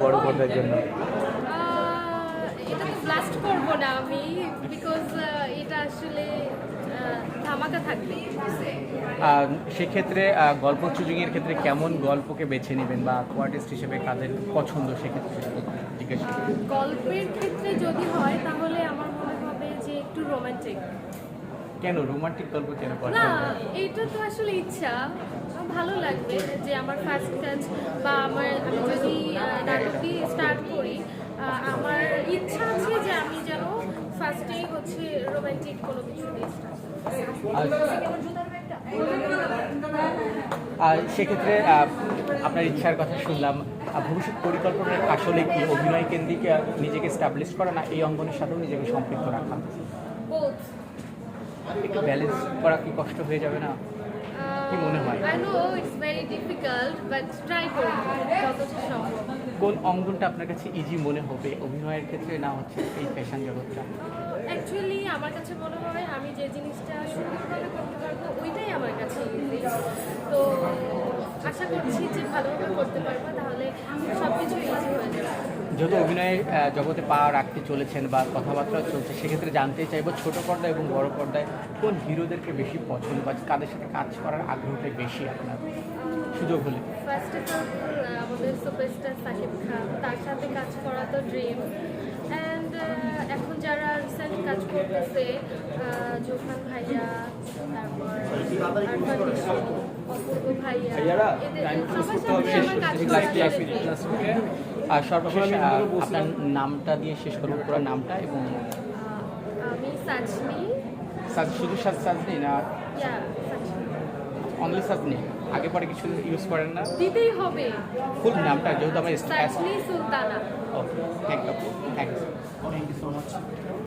বড় পর্দার জন্য? এটা তো ব্লাস্ট করব না আমি বিকজ এটা আসলে আহ, ধামাকা থাকবে। সেক্ষেত্রে গল্প চুজিংয়ের ক্ষেত্রে কেমন গল্পকে বেছে নেবেন বা কোয়ার্টিস্ট হিসেবে কাদের পছন্দ সেক্ষেত্রে জিজ্ঞেস। গল্পের ক্ষেত্রে যদি হয় তাহলে আমার মনে হবে যে একটু রোমান্টিক কেন? রোমান্টিক গল্প কেন না এটা তো আসলে ইচ্ছা। ভালো লাগবে যে আমার ফার্স্ট কাজ বা আমার আমি যদি নাটকটি স্টার্ট করি আমার ইচ্ছা আছে যে আমি যেন ফার্স্টেই হচ্ছে রোমান্টিক কোনো কিছু দিয়ে স্টার্ট আর সেক্ষেত্রে আপনার ইচ্ছার কথা শুনলাম। ভবিষ্যৎ পরিকল্পনা আসলে কি? অভিনয় কেন্দ্রিক নিজেকে স্টাবলিশ করা না এই অঙ্গনের সাথেও নিজেকে সম্পৃক্ত রাখা? একটু ব্যালেন্স করা কি কষ্ট হয়ে যাবে না কি মনে হয়? I know it's very difficult but try করব যতটা সম্ভব কোন অঙ্গনটা আপনার কাছে ইজি মনে হবে অভিনয়ের ক্ষেত্রে না হচ্ছে এই ফ্যাশন জগৎটা অ্যাকচুয়ালি আমার কাছে মনে হয় আমি যে জিনিসটা সুন্দরভাবে করতে পারব ওইটাই আমার কাছে easy। তো আশা করছি যে ভালোভাবে করতে পারব তাহলে ইজি যাবে যত অভিনয়ের জগতে পা রাখতে চলেছেন বা কথাবার্তা চলছে, সেক্ষেত্রে জানতে চাইব ছোট পর্দায় এবং বড় পর্দায় কোন হিরোদেরকে বেশি পছন্দ বা কাদের সাথে কাজ করার আগ্রহটা বেশি আপনার? সুযোগ হলে। খান, তার সাথে কাজ করা তো ড্রিম অ্যান্ড এখন যারা রিসেন্ট কাজ করতেছে জোফান ভাইয়া, তারপর আরফান নিশো, অপূর্ব ভাইয়া এদের সবার সাথে আমার কাজ করা challenging। আর সর্বশেষ আপনার নামটা দিয়ে শেষ করব পুরো নামটা এবং আমি সাজনি। সাজ- শুধু সাজ সাজনি না? অনলি সাজনি। আগে পরে কিছু ইউজ করেন না? দিতেই হবে। ফুল নামটা যেহেতু আমার Sajni Sultana. Okay thank you thank you so much